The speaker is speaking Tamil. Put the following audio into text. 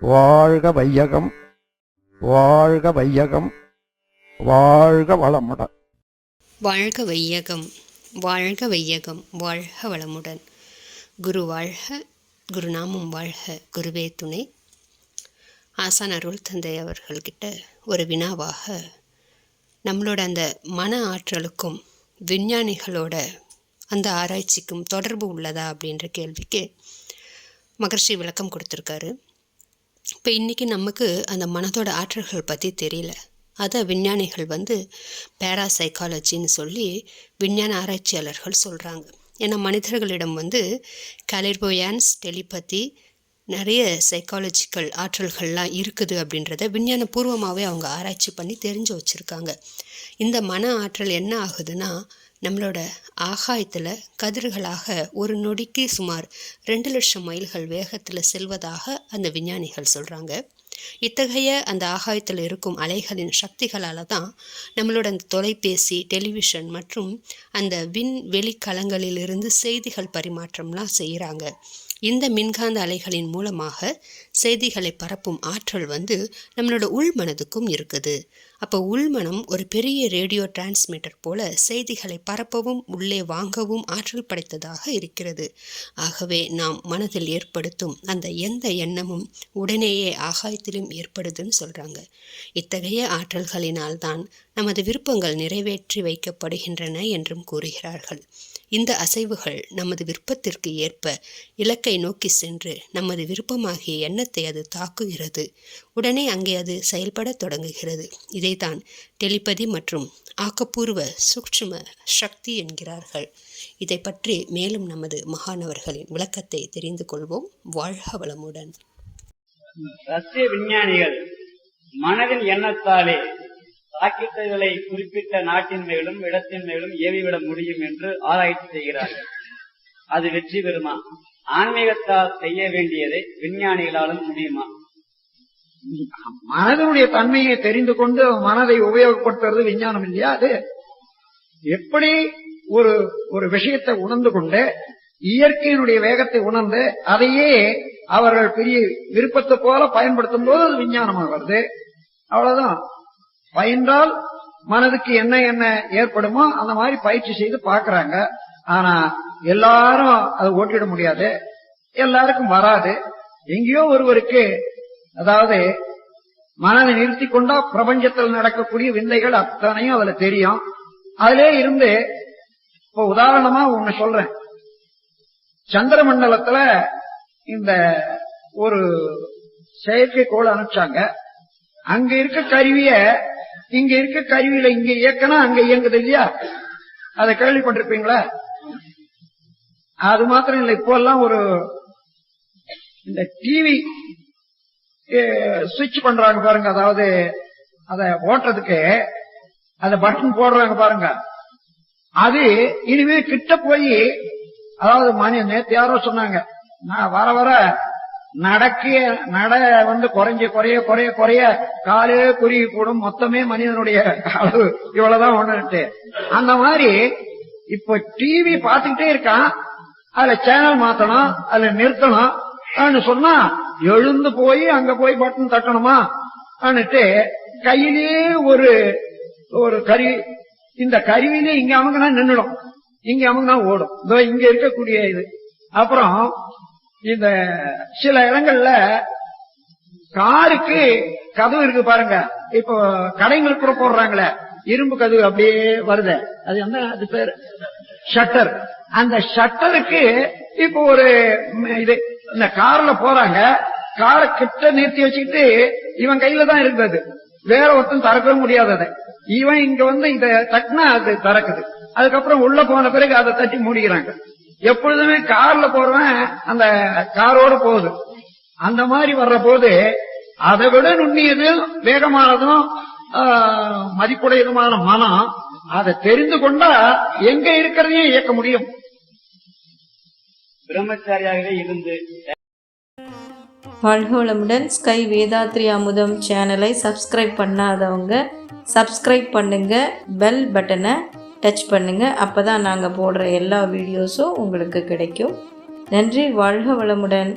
வாழ்க வையகம் வாழ்க வையகம் வாழ்க வளமுடன். வாழ்க வையகம் வாழ்க வையகம் வாழ்க வளமுடன். குரு வாழ்க குருநாமம் வாழ்க குருவே துணை. ஆசான் அருள் தந்தை அவர்கள்கிட்ட ஒரு வினாவாக நம்மளோட அந்த மன ஆற்றலுக்கும் விஞ்ஞானிகளோட அந்த ஆராய்ச்சிக்கும் தொடர்பு உள்ளதா அப்படின்ற கேள்விக்கு மகர்ஷி விளக்கம் கொடுத்துருக்காரு. இப்போ இன்றைக்கி நமக்கு அந்த மனதோட ஆற்றல்கள் பற்றி தெரியல. அதை விஞ்ஞானிகள் வந்து பேராசைக்காலஜின்னு சொல்லி விஞ்ஞான ஆராய்ச்சியாளர்கள் சொல்கிறாங்க ஏன்னா மனிதர்களிடம் வந்து கலிர்போயான்ஸ் டெலிபதி நிறைய சைக்காலஜிக்கல் ஆற்றல்கள்லாம் இருக்குது அப்படின்றத விஞ்ஞானபூர்வமாகவே அவங்க ஆராய்ச்சி பண்ணி தெரிஞ்சு வச்சுருக்காங்க. இந்த மன ஆற்றல் என்ன ஆகுதுன்னா நம்மளோட ஆகாயத்தில் கதிர்களாக ஒரு நொடிக்கு சுமார் ரெண்டு லட்சம் மைல்கள் வேகத்தில் செல்வதாக அந்த விஞ்ஞானிகள் சொல்கிறாங்க இத்தகைய அந்த ஆகாயத்தில் இருக்கும் அலைகளின் சக்திகளால் தான் நம்மளோட அந்த தொலைபேசி டெலிவிஷன் மற்றும் அந்த விண் வெளிக்கலங்களிலிருந்து செய்திகள் பரிமாற்றம்லாம் செய்கிறாங்க இந்த மின்காந்த அலைகளின் மூலமாக செய்திகளை பரப்பும் ஆற்றல் வந்து நம்மளோட உள்மனதுக்கும் இருக்குது. அப்போ உள்மனம் ஒரு பெரிய ரேடியோ டிரான்ஸ்மிட்டர் போல செய்திகளை பரப்பவும் உள்ளே வாங்கவும் ஆற்றல் படைத்ததாக இருக்கிறது. ஆகவே நாம் மனதில் ஏற்படுத்தும் அந்த எந்த எண்ணமும் உடனேயே ஆகாயத்திலும் ஏற்படுதுன்னு சொல்கிறாங்க இத்தகைய ஆற்றல்களினால்தான் நமது விருப்பங்கள் நிறைவேற்றி வைக்கப்படுகின்றன என்றும் கூறுகிறார்கள். இந்த அசைவுகள் நமது விருப்பத்திற்கு ஏற்ப இலக்கை நோக்கி சென்று நமது விருப்பமாகிய எண்ணத்தை அது தாக்குகிறது. உடனே அங்கே அது செயல்பட தொடங்குகிறது. இதைத்தான் டெலிபதி மற்றும் ஆக்கப்பூர்வ சூக்ஷ்ம சக்தி என்கிறார்கள். இதை பற்றி மேலும் நமது மகானவர்களின் விளக்கத்தை தெரிந்து கொள்வோம். வாழ்க வளமுடன். ரஷ்ய விஞ்ஞானிகள் மனதின் எண்ணத்தாலே ராக்கெட்டுகளை குறிப்பிட்ட நாட்டின் மேலும் இடத்தின் மேலும் ஏவிவிட முடியும் என்று ஆராய்ச்சி செய்கிறார்கள். அது வெற்றி பெறுமா? ஆன்மீகத்தால் செய்ய வேண்டியதை விஞ்ஞானிகளாலும் முடியுமா? மனதனுடைய தன்மையை தெரிந்து கொண்டு மனதை உபயோகப்படுத்துறது விஞ்ஞானம் இல்லையா அது? எப்படி ஒரு ஒரு விஷயத்தை உணர்ந்து கொண்டு இயற்கையினுடைய வேகத்தை உணர்ந்து அதையே அவர்கள் பெரிய விருப்பத்தை போல பயன்படுத்தும் போது அது விஞ்ஞானமாக வருது. அவ்வளவுதான். பயின்றால் மனதுக்கு என்ன என்ன ஏற்படுமோ அந்த மாதிரி பயிற்சி செய்து பாக்குறாங்க ஆனா எல்லாரும் அதை ஓட்டிட முடியாது. எல்லாருக்கும் வராது. எங்கேயோ ஒருவருக்கு அதாவது மனதை நிறுத்தி கொண்டா பிரபஞ்சத்தில் நடக்கக்கூடிய விந்தைகள் அத்தனையும் அதுல தெரியும். அதிலே இருந்து இப்ப உதாரணமா ஒண்ணு சொல்றேன். சந்திர மண்டலத்துல இந்த ஒரு செயற்கைக்கோள் அனுப்பிச்சாங்க. அங்க இருக்க கருவிய இங்க இருக்க கருவியில இங்க இயக்கணும் அங்க இயங்குது இல்லையா? அதை கேள்விப்பட்டிருப்பீங்களா? அது மாத்திரம் இல்லை. இப்போ எல்லாம் ஒரு இந்த டிவி சுவிட்ச் பண்றாங்க பாருங்க. அதாவது அத ஓட்டுறதுக்கு அந்த பட்டன் போடுறாங்க பாருங்க. அது இனிமே கிட்ட போய் அதாவது மணி நேத்து யாரோ சொன்னாங்க. நான் வர வர நடக்கிய நட வந்து குறைஞ்ச குறைய குறைய குறைய காலே குறுகி கூடும். மொத்தமே மனிதனுடைய அளவு இவ்வளவுதான் ஒண்ணுட்டு அந்த மாதிரி இப்ப டிவி பார்த்துக்கிட்டே இருக்கான். அதுல சேனல் மாத்தணும் அதுல நிறுத்தணும். சொன்னா எழுந்து போய் அங்க போய் பட்டன் தட்டணுமா? கையிலேயே ஒரு ஒரு கருவி இந்த கருவியிலே இங்க அமுங்கினா நின்னுடும். இங்க அமுங்கினா ஓடும். இதோ இங்க இருக்கக்கூடிய இது. அப்புறம் இந்த சில இடங்கள்ல காருக்கு கதவு இருக்கு பாருங்க. இப்போ கடைங்களுக்கு கூட போடுறாங்களே. இரும்பு கதவு அப்படியே வருது. அது என்ன? அது பேர்? ஷட்டர். அந்த ஷட்டருக்கு இப்போ ஒரு இது இந்த கார்ல போறாங்க. காரை கிட்ட நிறுத்தி வச்சுக்கிட்டு இவன் கையில தான் இருந்தது. வேற ஒருத்தன் திறக்கவே முடியாது அதை. இவன் இங்க வந்து இத தட்டினா அது திறக்குது. அதுக்கப்புறம் உள்ள போன பிறகு அதை தட்டி மூடிக்கிறாங்க. எப்பொழுதுமே கார்ல போறவன் அந்த காரோட போகுது. அந்த மாதிரி வர்ற போது அதை விட நுண்ணியதும் வேகமானதும் மதிப்புடையதுமான மனம் அதை தெரிந்து கொண்டா எங்க இருக்கிறதையும் இயக்க முடியும். பிரம்மச்சாரியாகவே இருந்து வாழ்க வளமுடன் ஸ்கை வேதாத்ரி அமுதம் சேனலை சப்ஸ்கிரைப் பண்ணாதவங்க சப்ஸ்கிரைப் பண்ணுங்க பெல் பட்டனை டச் பண்ணுங்க. அப்போ தான் நாங்கள் போடுற எல்லா வீடியோஸும் உங்களுக்கு கிடைக்கும். நன்றி வாழ்க வளமுடன்.